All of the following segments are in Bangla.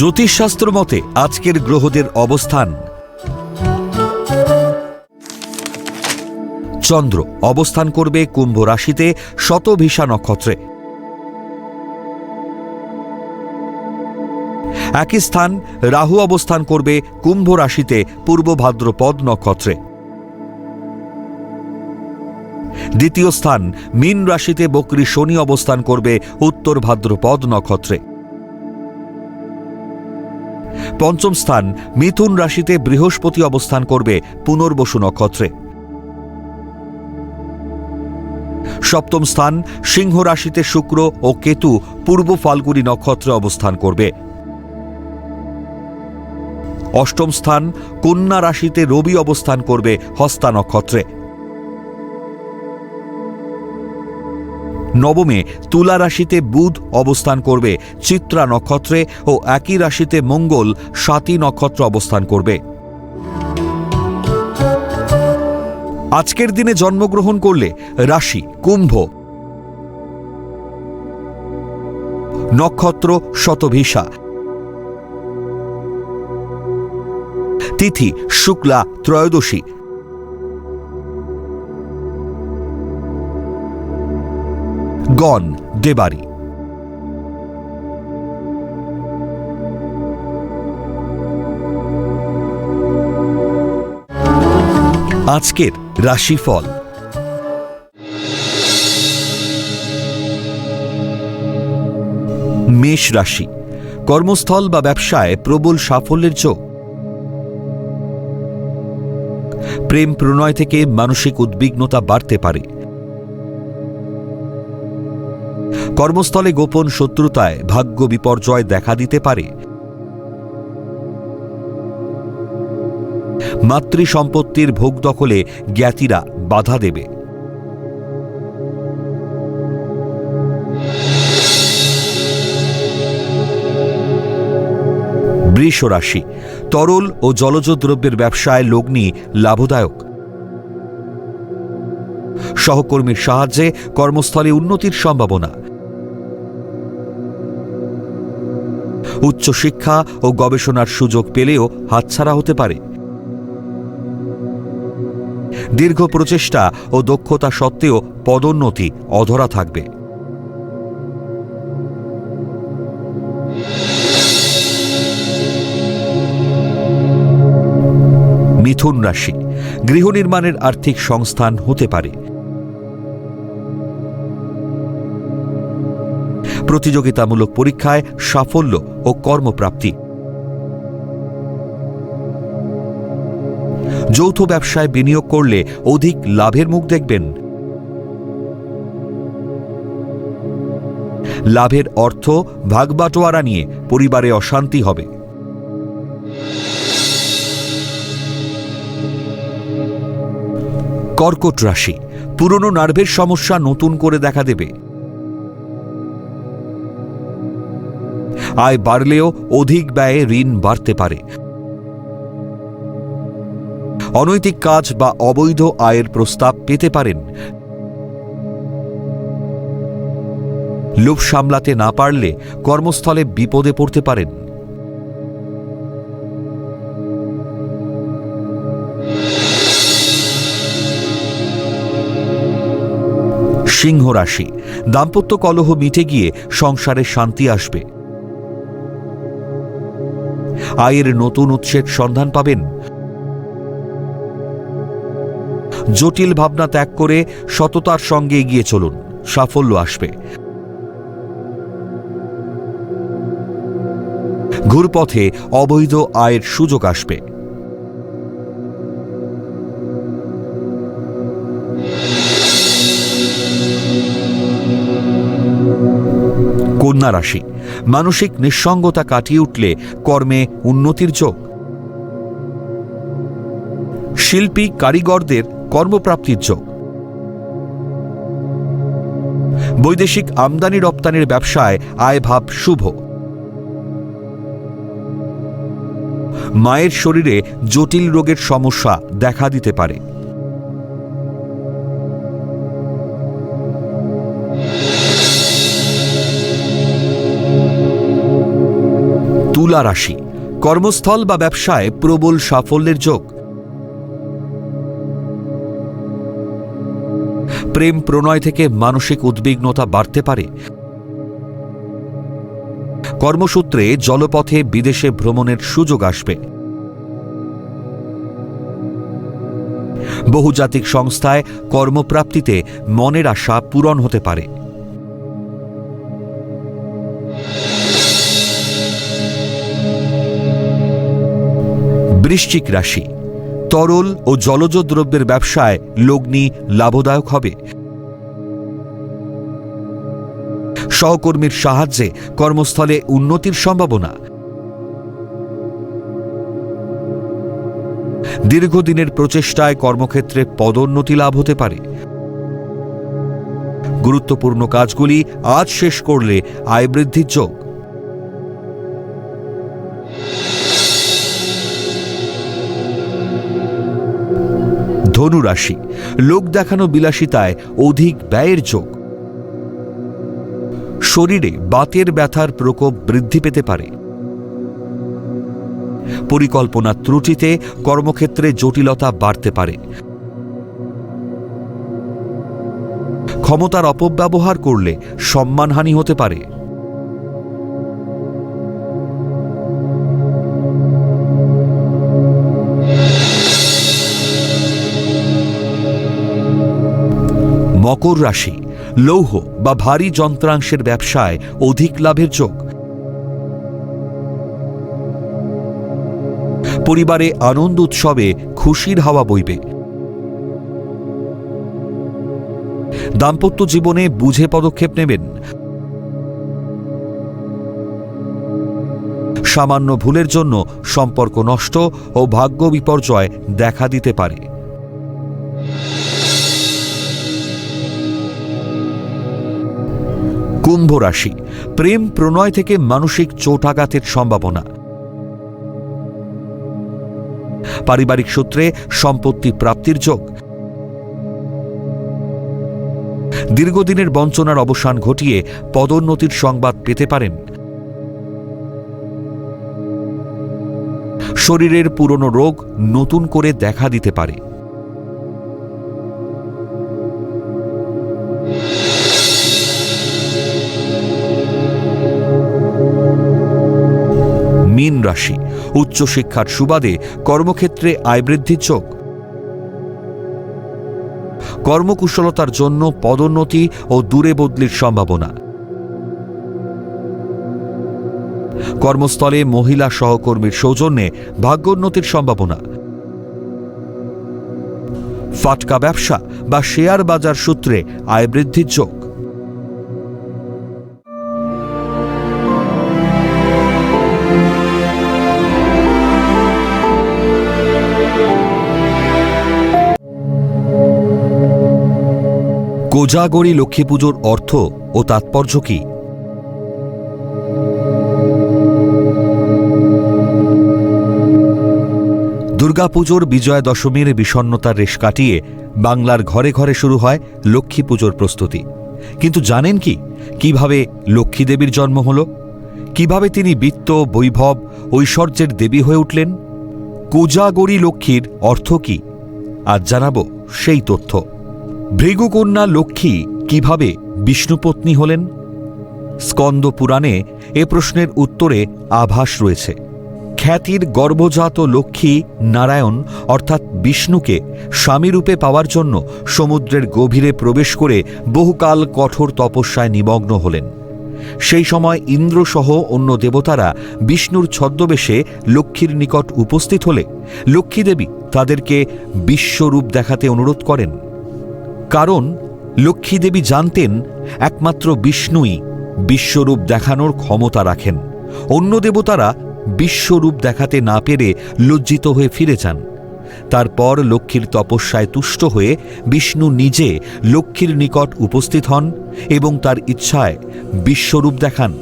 জ্যোতিষশাস্ত্র মতে আজকের গ্রহদের অবস্থান। চন্দ্র অবস্থান করবে কুম্ভ রাশিতে শতভিসা নক্ষত্রে। একই স্থান রাহু অবস্থান করবে কুম্ভ রাশিতে পূর্ব ভাদ্রপদ নক্ষত্রে। দ্বিতীয় স্থান মীন রাশিতে বকরি শনি অবস্থান করবে উত্তর ভাদ্রপদ নক্ষত্রে। পঞ্চম স্থান মিথুন রাশিতে বৃহস্পতি অবস্থান করবে পুনর্বসু নক্ষত্রে। সপ্তম স্থান সিংহ রাশিতে শুক্র ও কেতু পূর্ব ফাল্গুনী নক্ষত্রে অবস্থান করবে। অষ্টম স্থান কন্যা রাশিতে রবি অবস্থান করবে হস্তা নক্ষত্রে। নবমে তুলা রাশিতে বুধ অবস্থান করবে, চিত্রা নক্ষত্রে ও একই রাশিতে মঙ্গল সাতী নক্ষত্র অবস্থান করবে। আজকের দিনে জন্মগ্রহণ করলে রাশি, কুম্ভ, নক্ষত্র শতভিসা। তিথি, শুক্লা, ত্রয়োদশী গণ দেবারি। আজকের রাশিফল। মেষ রাশি, কর্মস্থল বা ব্যবসায় প্রবল সাফল্যের চোখ প্রেম প্রণয় থেকে মানসিক উদ্বিগ্নতা বাড়তে পারে। কর্মস্থলে গোপন শত্রুতায় ভাগ্য বিপর্যয় দেখা দিতে পারে। মাতৃ সম্পত্তির ভোগ দখলে জ্ঞাতিরা বাধা দেবে। বৃষ রাশি তরল ও জলজ দ্রব্যের ব্যবসায় লগ্নি লাভদায়ক। সহকর্মীর সাহায্যে কর্মস্থলে উন্নতির সম্ভাবনা। উচ্চশিক্ষা ও গবেষণার সুযোগ পেলেও হাতছাড়া হতে পারে। দীর্ঘ প্রচেষ্টা ও দক্ষতা সত্ত্বেও পদোন্নতি অধরা থাকবে। মিথুন রাশি, গৃহ নির্মাণের আর্থিক সংস্থান হতে পারে। প্রতিযোগিতামূলক পরীক্ষায় সাফল্য ও কর্মপ্রাপ্তি। যৌথ ব্যবসায় বিনিয়োগ করলে অধিক লাভের মুখ দেখবেন। লাভের অর্থ ভাগবাটোয়ারা নিয়ে পরিবারে অশান্তি হবে। কর্কট রাশি, পুরনো নার্ভের সমস্যা নতুন করে দেখা দেবে। আয় বাড়লেও অধিক ব্যয়ে ঋণ বাড়তে পারে। অনৈতিক কাজ বা অবৈধ আয়ের প্রস্তাব পেতে পারেন। লোভ সামলাতে না পারলে কর্মস্থলে বিপদে পড়তে পারেন। সিংহ রাশি, দাম্পত্য কলহ মিটে গিয়ে সংসারে শান্তি আসবে। আয়ের নতুন উৎসের সন্ধান পাবেন। জটিল ভাবনা ত্যাগ করে সততার সঙ্গে এগিয়ে চলুন। সাফল্য আসবে। ঘুরপথে অবৈধ আয়ের সুযোগ আসবে। কন্যা রাশি। মানসিক নিঃসঙ্গতা কাটিয়ে উঠলে কর্মে উন্নতির যোগ। শিল্পী, কারিগরদের কর্মপ্রাপ্তির যোগ। বৈদেশিক আমদানি রপ্তানির ব্যবসায় আয়ভাব শুভ। মায়ের শরীরে জটিল রোগের সমস্যা দেখা দিতে পারে। তুলা রাশি। কর্মস্থল বা ব্যবসায় প্রবল সাফল্যের যোগ। প্রেম প্রণয় থেকে মানসিক উদ্বিগ্নতা বাড়তে পারে। কর্মসূত্রে জলপথে বিদেশে ভ্রমণের সুযোগ আসবে। বহুজাতিক সংস্থায় কর্মপ্রাপ্তিতে মনের আশা পূরণ হতে পারে। বৃশ্চিক রাশি। তরল ও জলজ দ্রব্যের ব্যবসায় লগ্নি লাভদায়ক হবে। সহকর্মীর সাহায্যে কর্মস্থলে উন্নতির সম্ভাবনা। দীর্ঘদিনের প্রচেষ্টায় কর্মক্ষেত্রে পদোন্নতি লাভ হতে পারে। গুরুত্বপূর্ণ কাজগুলি আজ শেষ করলে আয় বৃদ্ধির যোগ। ধনুরাশি লোক দেখানো বিলাসিতায় অধিক ব্যয়ের যোগ। শরীরে বাতের ব্যথার প্রকোপ বৃদ্ধি পেতে পারে। পরিকল্পনা ত্রুটিতে কর্মক্ষেত্রে জটিলতা বাড়তে পারে। ক্ষমতার অপব্যবহার করলে সম্মানহানি হতে পারে। মকর রাশি, লৌহ বা ভারী যন্ত্রাংশের ব্যবসায় অধিক লাভের যোগ। পরিবারে আনন্দ উৎসবে খুশির হাওয়া বইবে। দাম্পত্য জীবনে বুঝে পদক্ষেপ নেবেন। সামান্য ভুলের জন্য সম্পর্ক নষ্ট ও ভাগ্য বিপর্যয় দেখা দিতে পারে। কুম্ভ রাশি, প্রেম প্রণয় থেকে মানসিক চোটাঘাতের সম্ভাবনা। পারিবারিক সূত্রে সম্পত্তি প্রাপ্তির যোগ। দীর্ঘদিনের বঞ্চনার অবসান ঘটিয়ে পদোন্নতির সংবাদ পেতে পারেন। শরীরের পুরনো রোগ নতুন করে দেখা দিতে পারে। রাশি। উচ্চশিক্ষার সুবাদে কর্মক্ষেত্রে আয় বৃদ্ধির চোখ। কর্মকুশলতার জন্য পদোন্নতি ও দূরে বদলির সম্ভাবনা। কর্মস্থলে মহিলা সহকর্মীর সৌজন্যে ভাগ্যোন্নতির সম্ভাবনা। ফাটকা ব্যবসা বা শেয়ার বাজার সূত্রে আয় বৃদ্ধির যোগ কোজাগরি লক্ষ্মী পুজোর অর্থ ও তাৎপর্য কি? দুর্গাপুজোর বিজয়া দশমীর বিষণ্নতার রেশ কাটিয়ে বাংলার ঘরে ঘরে শুরু হয় লক্ষ্মী পুজোর প্রস্তুতি। কিন্তু জানেন কি? কীভাবে লক্ষ্মী দেবীর জন্ম হল? কীভাবে তিনি বিত্ত, বৈভব, ঐশ্বর্যের দেবী হয়ে উঠলেন? কোজাগরি লক্ষ্মীর অর্থ কি? আজ জানাব সেই তথ্য। ভৃগুকন্যা লক্ষ্মী কীভাবে বিষ্ণুপত্নী হলেন? স্কন্দ পুরাণে এ প্রশ্নের উত্তরে আভাস রয়েছে। খ্যাতির গর্ভজাত লক্ষ্মী নারায়ণ, অর্থাৎ বিষ্ণুকে স্বামীরূপে পাওয়ার জন্য সমুদ্রের গভীরে প্রবেশ করে বহুকাল কঠোর তপস্যায় নিমগ্ন হলেন। সেই সময় ইন্দ্রসহ অন্য দেবতারা বিষ্ণুর ছদ্মবেশে লক্ষ্মীর নিকট উপস্থিত হলে লক্ষ্মীদেবী তাদেরকে বিশ্বরূপ দেখাতে অনুরোধ করেন। কারণ লক্ষ্মীদেবী জানতেন একমাত্র বিষ্ণুই বিশ্বরূপ দেখানোর ক্ষমতা রাখেন। অন্য দেবতারা বিশ্বরূপ দেখাতে না পেরে লজ্জিত হয়ে ফিরে যান। তারপর লক্ষ্মীর তপস্যায় তুষ্ট হয়ে বিষ্ণু নিজে লক্ষ্মীর নিকট উপস্থিত হন এবং তার ইচ্ছায় বিশ্বরূপ দেখান।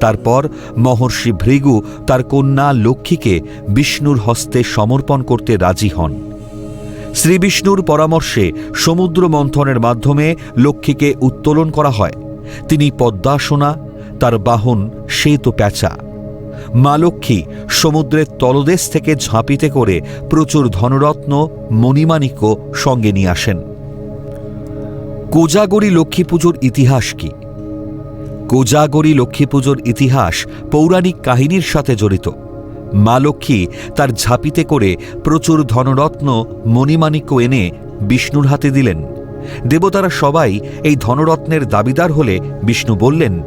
তারপর মহর্ষি ভৃগু তার কন্যা লক্ষ্মীকে বিষ্ণুর হস্তে সমর্পণ করতে রাজি হন। শ্রীবিষ্ণুর পরামর্শে সমুদ্র মন্থনের মাধ্যমে লক্ষ্মীকে উত্তোলন করা হয়। তিনি পদ্মাসনা, তার বাহন শ্বেত প্যাঁচা। মা লক্ষ্মী সমুদ্রের তলদেশ থেকে ঝাঁপিতে করে প্রচুর ধনরত্ন, মণিমাণিক্য সঙ্গে নিয়ে আসেন। কোজাগরী লক্ষ্মী পুজোর ইতিহাস কি? কোজাগরী লক্ষ্মী পুজোর ইতিহাস পৌরাণিক কাহিনীর সাথে জড়িত। মা লক্ষ্মী তার ঝাঁপিতে করে প্রচুর ধনরত্ন মণিমাণিক্য এনে বিষ্ণুর হাতে দিলেন। দেবতারা সবাই এই ধনরত্নের দাবিদার হলে বিষ্ণু বললেন,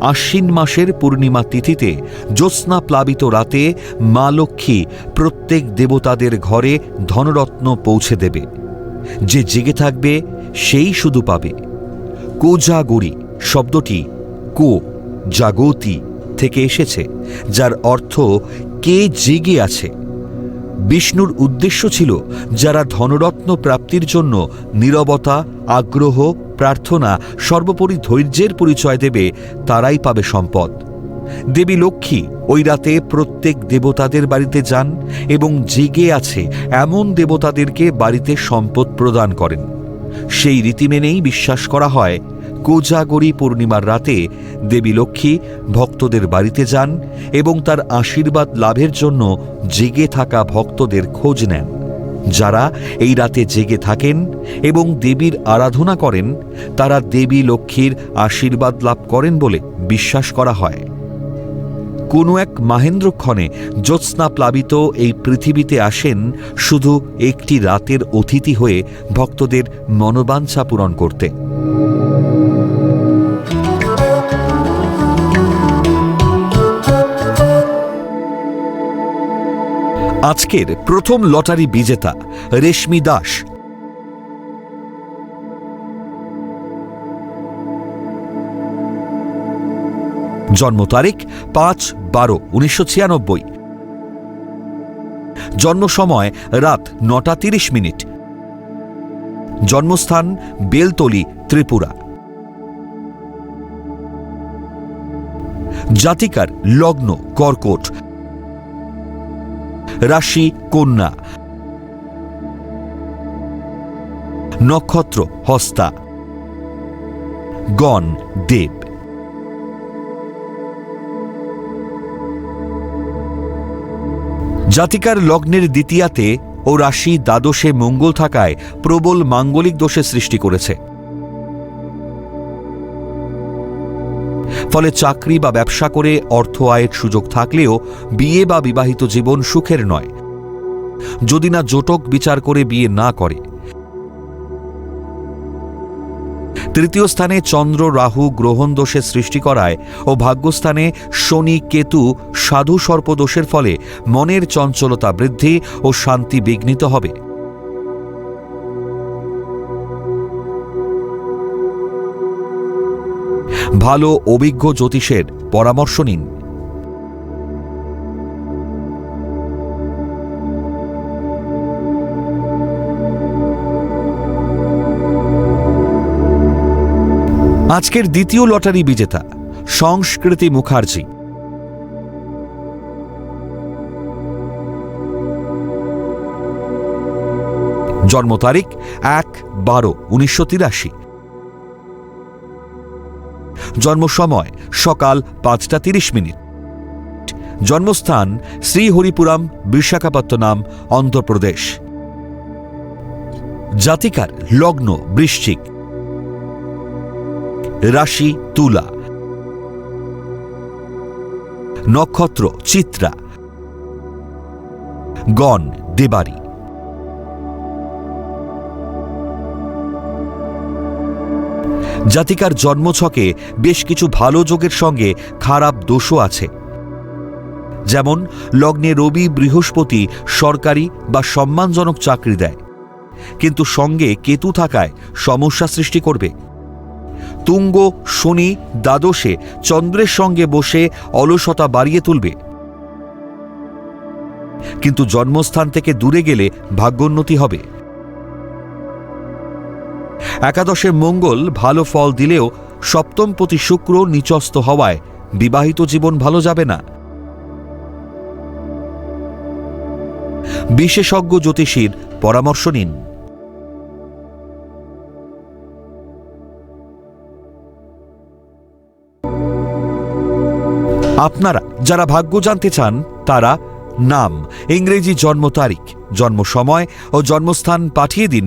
আশ্বিন মাসের পূর্ণিমা তিথিতে জ্যোৎস্না প্লাবিত রাতে মা লক্ষ্মী প্রত্যেক দেবতাদের ঘরে ধনরত্ন পৌঁছে দেবে। যে জেগে থাকবে, সেই শুধু পাবে। কোজাগরি শব্দটি কো, জাগতি থেকে এসেছে, যার অর্থ কে জেগে আছে। বিষ্ণুর উদ্দেশ্য ছিল যারা ধনরত্ন প্রাপ্তির জন্য নীরবতা, আগ্রহ, প্রার্থনা, সর্বোপরি ধৈর্যের পরিচয় দেবে, তারাই পাবে সম্পদ। দেবী লক্ষ্মী ওই রাতে প্রত্যেক দেবতাদের বাড়িতে যান এবং জেগে আছে এমন দেবতাদেরকে বাড়িতে সম্পদ প্রদান করেন। সেই রীতি মেনেই বিশ্বাস করা হয় কোজাগরী পূর্ণিমার রাতে দেবী লক্ষ্মী ভক্তদের বাড়িতে যান এবং তার আশীর্বাদ লাভের জন্য জেগে থাকা ভক্তদের খোঁজ নেন। যারা এই রাতে জেগে থাকেন এবং দেবীর আরাধনা করেন, তারা দেবী লক্ষ্মীর আশীর্বাদ লাভ করেন বলে বিশ্বাস করা হয়। কোনো এক মাহেন্দ্রক্ষণে জ্যোৎস্না প্লাবিত এই পৃথিবীতে আসেন শুধু একটি রাতের অতিথি হয়ে ভক্তদের মনোবাঞ্ছা পূরণ করতে। আজকের প্রথম লটারি বিজেতা রেশমি দাস। জন্ম তারিখ পাঁচ বারো উনিশশো জন্ম সময় রাত নটা তিরিশ মিনিট। জন্মস্থান বেলতলি, ত্রিপুরা। জাতিকার লগ্ন, কর্কট। রাশি, কন্যা। নক্ষত্র, হস্তা। গণ, দেব। জাতিকার লগ্নের দ্বিতীয়াতে ও রাশি দ্বাদশে মঙ্গল থাকায় প্রবল মাঙ্গলিক দোষের সৃষ্টি করেছে। ফলে চাকরি বা ব্যবসা করে অর্থ আয়ের সুযোগ থাকলেও বিয়ে বা বিবাহিত জীবন সুখের নয়। যদি না জোটক বিচার করে বিয়ে না করে। তৃতীয় স্থানে চন্দ্র, রাহু, গ্রহণ দোষের সৃষ্টি করায় ও ভাগ্যস্থানে শনি, কেতু, সাধু সর্পদোষের ফলে মনের চঞ্চলতা বৃদ্ধি ও শান্তি বিঘ্নিত হবে। ভালো, অভিজ্ঞ জ্যোতিষের পরামর্শ নিন। আজকের দ্বিতীয় লটারি বিজেতা, সংস্কৃতি মুখার্জি। জন্ম তারিখ এক বারো উনিশশো তিরাশি। জন্ম সময় সকাল পাঁচটা তিরিশ মিনিট। জন্মস্থান শ্রীহরিপুরাম, বিশাখাপত্তনাম, অন্ধ্রপ্রদেশ। জাতিকার লগ্ন বৃশ্চিক। রাশি তুলা। নক্ষত্র চিত্রা। গণ দেবারি। জাতিকার জন্মছকে বেশ কিছু ভালো যোগের সঙ্গে খারাপ দোষও আছে। যেমন, লগ্নে রবি বৃহস্পতি সরকারি বা সম্মানজনক চাকরি দেয়। কিন্তু সঙ্গে কেতু থাকায় সমস্যা সৃষ্টি করবে। তুঙ্গ, শনি, দ্বাদশে চন্দ্রের সঙ্গে বসে অলসতা বাড়িয়ে তুলবে। কিন্তু জন্মস্থান থেকে দূরে গেলে ভাগ্যোন্নতি হবে। একাদশে মঙ্গল ভালো ফল দিলেও সপ্তম প্রতি শুক্র নিচস্থ হওয়ায় বিবাহিত জীবন ভালো যাবে না। বিশেষজ্ঞ জ্যোতিষীর পরামর্শ নিন। আপনারা যারা ভাগ্য জানতে চান, তারা নাম, ইংরেজি জন্ম তারিখ, জন্ম সময় ও জন্মস্থান পাঠিয়ে দিন